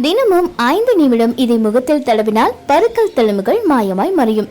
தினமும் ஐந்து நிமிடம் இதை முகத்தில் தடவினால் பருக்கல் தழும்புகள் மாயமாய் மறையும்.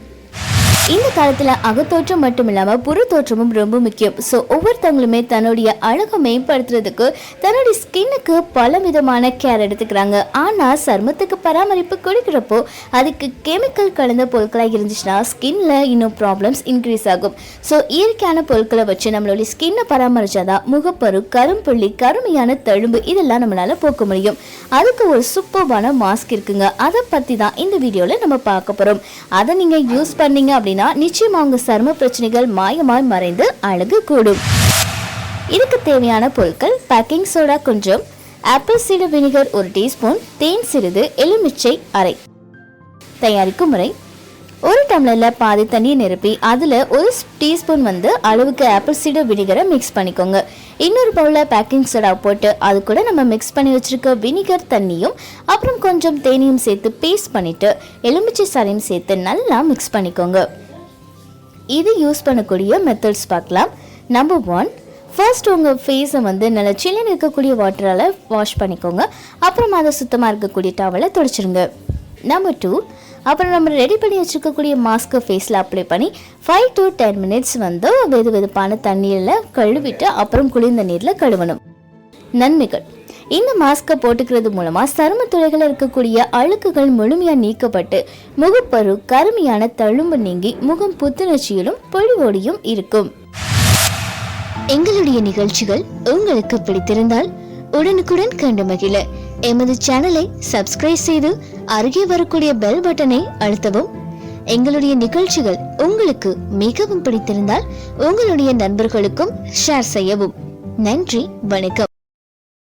இந்த காலத்துல அகத்தோற்றம் மட்டும் இல்லாம புறத்தோற்றமும் ரொம்ப முக்கியம். ஸோ ஒவ்வொருத்தவங்களுமே தன்னுடைய அழகை மேம்படுத்துறதுக்கு தன்னுடைய ஸ்கின்னுக்கு பல விதமான கேர் எடுத்துக்கிறாங்க. ஆனா சருமத்துக்கு பராமரிப்பு கொடுக்கிறப்போ அதுக்கு கெமிக்கல் கலந்த பொருட்களாக இருந்துச்சுன்னா ஸ்கின்ல இன்னும் ப்ராப்ளம்ஸ் இன்க்ரீஸ் ஆகும். ஸோ இயற்கையான பொருட்களை வச்சு நம்மளுடைய ஸ்கின்னை பராமரிச்சாதான் முகப்பரு கரும்புள்ளி கருமையான தழும்பு இதெல்லாம் நம்மளால போக்க முடியும். அதுக்கு ஒரு சூப்பர்வான மாஸ்க் இருக்குங்க. அதை பத்தி தான் இந்த வீடியோல நம்ம பார்க்க போறோம். அதை நீங்க யூஸ் பண்ணீங்க அப்படின்னு நிச்சயமா உங்க சரும பிரச்சனைகள் மாயமாய் மறைந்து அழகு கூடும். இதுக்கு தேவையான பொருட்கள் பேக்கிங் சோடா கொஞ்சம் ஆப்பிள் சீடர் வினிகர் ஒரு டீஸ்பூன் தேன் சிறிது எலுமிச்சை அரை. தயாரிக்கும் முறை ஒரு டம்ளரில் பாதி தண்ணியை நிரப்பி அதில் ஒரு டீஸ்பூன் வந்து அளவுக்கு ஆப்பிள் சீடர் வினிகரை மிக்ஸ் பண்ணிக்கோங்க. இன்னொரு பவுலில் பேக்கிங் சோடா போட்டு அது கூட நம்ம மிக்ஸ் பண்ணி வச்சிருக்க வினிகர் தண்ணியும் அப்புறம் கொஞ்சம் தேனியும் சேர்த்து பேஸ்ட் பண்ணிட்டு எலுமிச்சை சாறையும் சேர்த்து நல்லா மிக்ஸ் பண்ணிக்கோங்க. இது யூஸ் பண்ணக்கூடிய மெத்தட்ஸ் பார்க்கலாம். நம்பர் ஒன் ஃபர்ஸ்ட் உங்கள் ஃபேஸை வந்து நல்லா சில்லுன்னு இருக்கக்கூடிய வாட்டரால் வாஷ் பண்ணிக்கோங்க. அப்புறம் அதை சுத்தமாக இருக்கக்கூடிய டவலை துடைச்சிருங்க. நம்பர் டூ அப்புறம் நம்ம ரெடி பண்ணி வச்சுருக்கக்கூடிய மாஸ்க்கை ஃபேஸில் அப்ளை பண்ணி ஃபைவ் டு டென் மினிட்ஸ் வந்து வெது வெதுப்பான தண்ணியில் கழுவிட்டு அப்புறம் குளிர்ந்த நீரில் கழுவணும். நன்மைகள். இந்த மாஸ்கை போட்டுக்கிறது மூலமா சரும துளைகளில் இருக்கக்கூடிய அழுக்குகள் முழுமையாக நீக்கப்பட்டு முகப்பரு கருமையான தழும்பு நீங்கி முகம் புத்துணர்ச்சியிலும் பொழிவோடியும் இருக்கும். எங்களுடைய நிகழ்ச்சிகள் உங்களுக்கு பிடித்திருந்தால் உடனுக்குடன் கண்டு மகிழ. எமது சேனலை சப்ஸ்கிரைப் செய்து அருகே வரக்கூடிய பெல் பட்டனை அழுத்தவும். எங்களுடைய நிகழ்ச்சிகள் உங்களுக்கு மிகவும் பிடித்திருந்தால் உங்களுடைய நண்பர்களுக்கும் ஷேர் செய்யவும். நன்றி வணக்கம்.